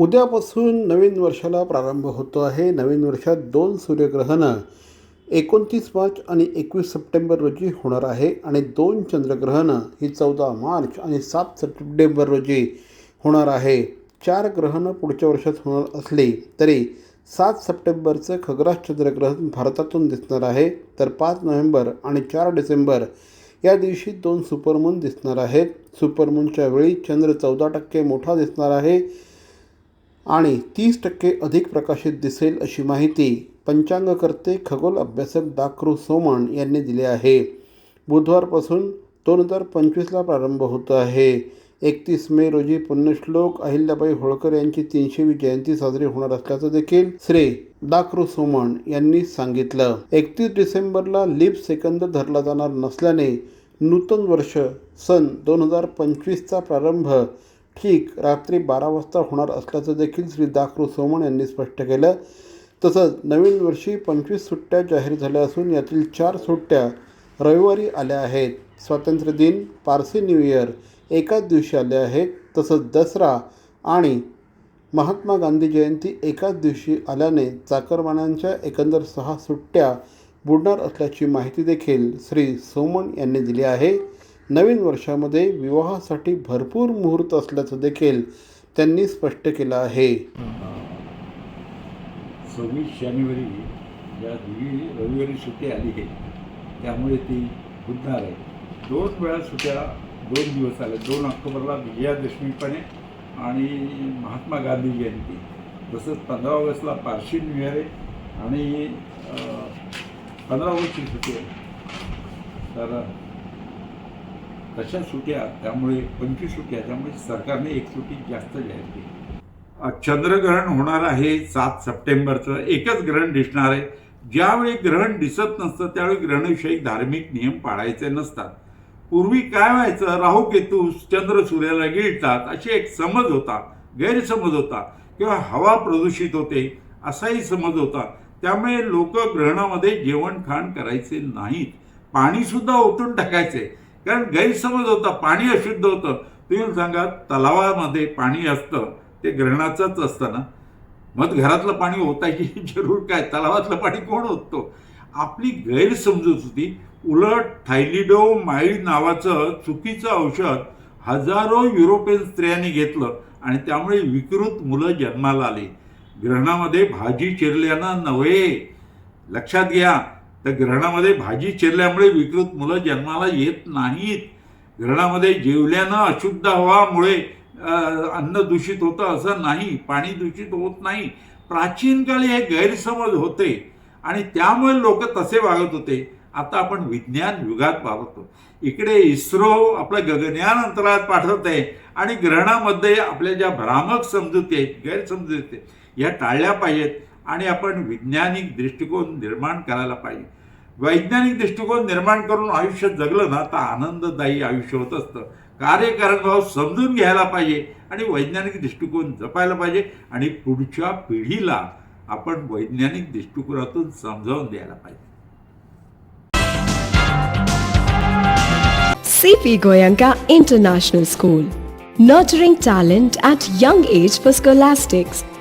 उद्यापासून नवीन वर्षाला प्रारंभ होतो आहे. नवीन वर्षात दोन सूर्यग्रहणं एकोणतीस मार्च आणि एकवीस सप्टेंबर रोजी होणार आहे आणि दोन चंद्रग्रहणं ही चौदा मार्च आणि सात सप्टेंबर रोजी होणार आहे. चार ग्रहणं पुढच्या वर्षात होणार असली तरी सात सप्टेंबरचं खग्रास चंद्रग्रहण भारतातून दिसणार आहे. तर पाच नोव्हेंबर आणि चार डिसेंबर या दिवशी दोन सुपरमून दिसणार आहेत. सुपरमूनच्या वेळी चंद्र चौदा टक्के मोठा दिसणार आहे. आणि तीस टक्के अधिक प्रकाशित दिसेल अशी माहिती पंचांगकर्ते खगोल अभ्यासक दाक्रू सोमण यांनी दिली आहे. बुधवारपासून दोन हजार पंचवीसला प्रारंभ होतो आहे. एकतीस मे रोजी पुण्यश्लोक अहिल्याबाई होळकर यांची तीनशेवी जयंती साजरी होणार असल्याचं देखील श्री दाक्रू सोमण यांनी सांगितलं. एकतीस डिसेंबरला लीप सेकंद धरला जाणार नसल्याने नूतन वर्ष सन दोन हजार पंचवीसचा प्रारंभ ठीक रात्री बारा वाजता होणार असल्याचं देखील श्री दाखरू सोमण यांनी स्पष्ट केलं. तसंच नवीन वर्षी पंचवीस सुट्ट्या जाहीर झाल्या असून यातील चार सुट्ट्या रविवारी आल्या आहेत. स्वातंत्र्य दिन पारसी न्यू इयर एकाच दिवशी आले आहेत. तसंच दसरा आणि महात्मा गांधी जयंती एकाच दिवशी आल्याने चाकरमान्यांच्या एकंदर सहा सुट्ट्या बुडणार असल्याची माहिती देखील श्री सोमण यांनी दिली आहे. नवीन वर्षामध्ये विवाहासाठी भरपूर मुहूर्त असल्याचं देखील त्यांनी स्पष्ट केलं आहे. सव्वीस जानेवारी या दिवशी रविवारी सुट्टी आली आहे. त्यामुळे ती बुधणार आहे. दोन वेळा सुट्ट्या दोन दिवस आल्या दोन ऑक्टोबरला विजयादशमीपणे आणि महात्मा गांधी जयंती. तसंच पंधरा ऑगस्टला पारशी न्यू इयर आहे आणि पंधरा ऑगस्टची सुट्टी आहे. तर तशा सुट्या त्यामुळे पंचवीस सुट्या त्यामुळे सरकारने एक सुट्टी जास्त जाहीर केली. चंद्रग्रहण होणार आहे सात सप्टेंबरचं एकच ग्रहण दिसणार आहे. ज्यावेळी ग्रहण दिसत नसतं त्यावेळी ग्रहणविषयी धार्मिक नियम पाळायचे नसतात. पूर्वी काय व्हायचं? राहू केतू चंद्र सूर्याला गिळतात अशी एक समज होता गैरसमज होता. किंवा हवा प्रदूषित होते असाही समज होता. त्यामुळे लोक ग्रहणामध्ये जेवण खाण करायचे नाहीत. पाणीसुद्धा ओतून टाकायचे. कारण गैरसमज होता पाणी अशुद्ध होतं. तुम्ही सांगा तलावामध्ये पाणी असतं ते ग्रहणाचंच असतं ना? मग घरातलं पाणी होता की जरूर काय? तलावातलं पाणी कोण होतो आपली गैरसमजूत होती. उलट थायलिडो माईल नावाचं चुकीचं औषध हजारो युरोपियन स्त्रियांनी घेतलं आणि त्यामुळे विकृत मुलं जन्माला आली. ग्रहणामध्ये भाजी चिरल्यानं नव्हे. लक्षात घ्या. तर ग्रहणामध्ये भाजी चिरल्यामुळे विकृत मुलं जन्माला येत नाहीत. ग्रहणामध्ये जेवल्यानं अशुद्ध हवामुळे अन्न दूषित होतं असं नाही पाणी दूषित होत नाही. प्राचीन काळी हे गैरसमज होते आणि त्यामुळे लोक तसे वागत होते. आता आपण विज्ञान युगात वागतो इकडे इस्रो आपलं गगनयान अंतराळात पाठवत आहे आणि ग्रहणामध्ये आपल्या ज्या भ्रामक समजुती आहेत गैरसमजुती आहेत या टाळल्या पाहिजेत. आणि आपण वैज्ञानिक दृष्टिकोन निर्माण करायला पाहिजे. वैज्ञानिक दृष्टिकोन निर्माण करून आयुष्य जगलं ना तर आनंददायी आयुष्य होत असतं. कार्यकारणभाव समजून घ्यायला पाहिजे आणि वैज्ञानिक दृष्टिकोन जपायला पाहिजे आणि पुढच्या पिढीला आपण वैज्ञानिक दृष्टिकोनातून समजावून द्यायला पाहिजे. CP Goyanka International School, nurturing talent at young age for scholastics,